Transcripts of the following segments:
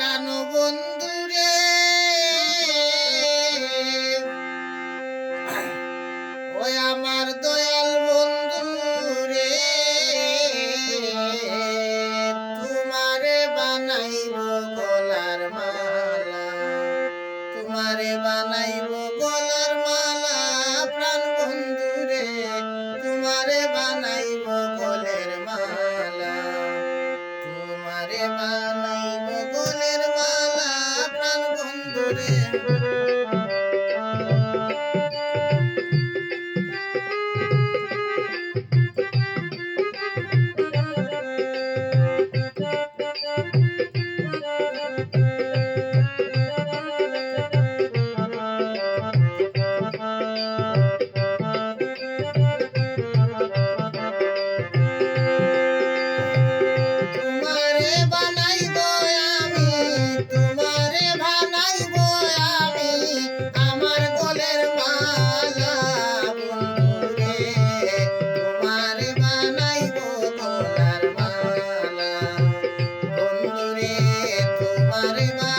হারানো বন্ধুরে ওই আমার দয়াল বন্ধুরে তোমারে বানাইব গলার মালা। তোমারে বানাইব গলার মালা, প্রাণ বন্ধুরে তোমারে বানাইব Hare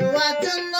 what to know.